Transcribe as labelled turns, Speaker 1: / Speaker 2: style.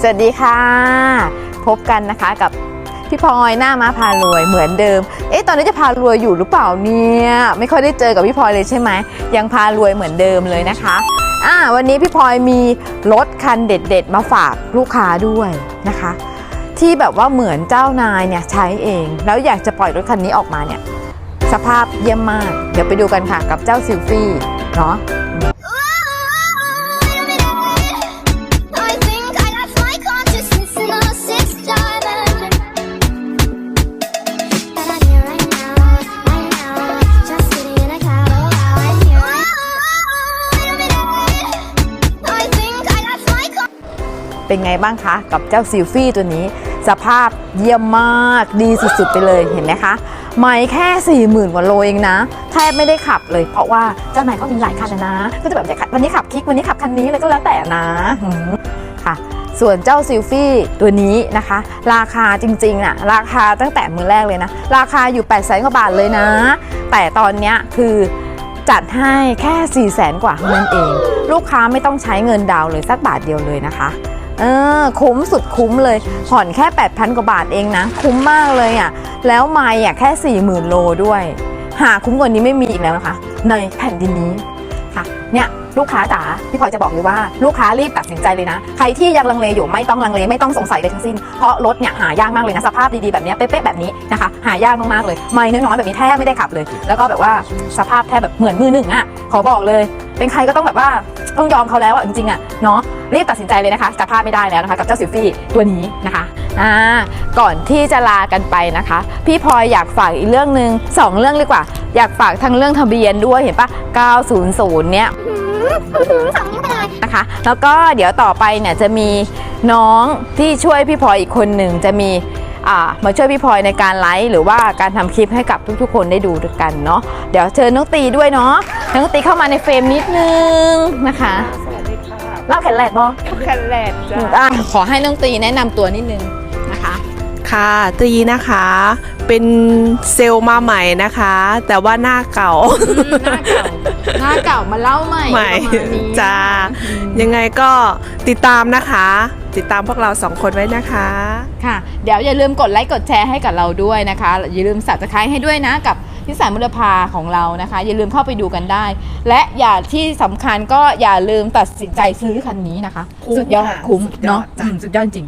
Speaker 1: สวัสดีค่ะ พบกันนะคะกับพี่พลอยหน้ามาพารวยเหมือนเดิม เอ๊ะตอนนี้จะพารวยอยู่หรือเปล่าเนี่ยไม่ค่อยได้เจอกับพี่พลอยเลยใช่ไหมยังพารวยเหมือนเดิมเลยนะคะอ่าวันนี้พี่พลอยมีรถคันเด็ด ๆ มาฝากลูกค้าด้วยนะคะ ที่แบบว่าเหมือนเจ้านายเนี่ยใช้เอง แล้วอยากจะปล่อยรถคันนี้ออกมาเนี่ยสภาพเยี่ยมมาก เดี๋ยวไปดูกันค่ะกับเจ้าซิลฟี่เนาะ เป็นไงบ้างคะ กับเจ้าซิลฟี่ตัวนี้ สภาพเยี่ยมมากดีสุดๆไปเลยเห็นไหมคะไม่แค่ 40,000กว่าโลเองนะแทบไม่ได้ขับเลย เพราะว่าเจ้านายก็มีหลายคันนะ ก็จะแบบวันนี้ขับคลิกวันนี้ขับคันนี้เลยก็แล้วแต่นะค่ะส่วนเจ้าซิลฟี่ตัวนี้นะคะ ราคาจริงๆน่ะราคาตั้งแต่มือแรกเลยนะ ราคาอยู่8 0 0 0 0กว่าบาทเลยนะ แต่ตอนนี้คือจัดให้แค่4 0 0 0 0 0กว่าเท่านั้นเอง ลูกค้าไม่ต้องใช้เงินดาวเลยสักบาทเดียวเลยนะคะ เออคุ้มสุดคุ้มเลยผ่อนแค่ 8,000 กว่าบาทเองนะ คุ้มมากเลยอะ แล้วไม่อะแค่ 40,000 โลด้วย หาคุ้มกว่านี้ไม่มีอีกแล้วนะคะ ในแผ่นดินนี้ค่ะเนี่ย ลูกค้าจ๋าพี่พลอยจะบอกเลยว่าลูกค้ารีบตัดสินใจเลยนะ ใครที่ยังลังเลอยู่ไม่ต้องลังเลไม่ต้องสงสัยเลยทั้งสิ้น เพราะรถเนี่ยหายากมากเลยนะสภาพดีๆแบบเนี้ยเป๊ะๆแบบนี้นะคะหายากมากๆเลยไม่น้อยๆแบบนี้แทบไม่ได้ขับเลย แล้วก็แบบว่าสภาพแทบแบบเหมือนมือหนึ่งอะขอบอกเลย เป็นใครก็ต้องแบบว่าต้องยอมเขาแล้วอะจริงๆอะเนาะรีบตัดสินใจเลยนะคะจะพลาดไม่ได้แล้วนะคะกับเจ้าซิลฟี่ตัวนี้นะคะอ่าก่อนที่จะลากันไปนะคะ พี่พลอยอยากฝากอีกเรื่องหนึ่งสองเรื่องดีกว่า อยากฝากทั้งเรื่องทะเบียนด้วยเห็นปะ900 เนี่ย
Speaker 2: สองนิ้วไปเลย
Speaker 1: นะคะ แล้วก็เดี๋ยวต่อไปเนี่ยจะมีน้องที่ช่วยพี่พลอยอีกคนหนึ่งจะมีอ่ามาช่วยพี่พลอยในการไลฟ์หรือว่าการทำคลิปให้กับทุกๆ คนได้ดูด้วยกันเนาะเดี๋ยวเชิญน้องตีด้วยเนาะน้องตีเข้ามาในเฟรมนิดนึงนะคะ
Speaker 3: สวัสดีค่ะ
Speaker 1: เล่าแขนแหลกบอ
Speaker 3: แคลแลดจ้ะ
Speaker 1: อะขอให้น้องตีแนะนำตัวนิดนึงนะคะ
Speaker 3: ค่ะตรีนะคะ เป็นเซลล์มาใหม่นะคะ แต่ว่าหน้าเก่า
Speaker 1: หน้าเก่าหน้าเก่ามาเล่าใหม่
Speaker 3: ใหม่
Speaker 1: ประมาณนี้
Speaker 3: จ้ายังไงก็ติดตามนะคะ ติดตามพวกเราสองคนไว้นะคะ
Speaker 1: ค่ะ เดี๋ยวอย่าลืมกดไลค์กดแชร์ให้กับเราด้วยนะคะ อย่าลืมสับสไครต์ให้ด้วยนะกับนิสสันมุลภาของเรานะคะ อย่าลืมเข้าไปดูกันได้ และอย่าที่สำคัญก็อย่าลืมตัดสินใจซื้อคันนี้นะคะ
Speaker 3: คุ้ม
Speaker 1: สุดยอด
Speaker 3: ค่ะ
Speaker 1: คุ้ม
Speaker 3: สุดยอด
Speaker 1: เนาะ
Speaker 3: จ้ะ
Speaker 1: อืมสุดยอดจริง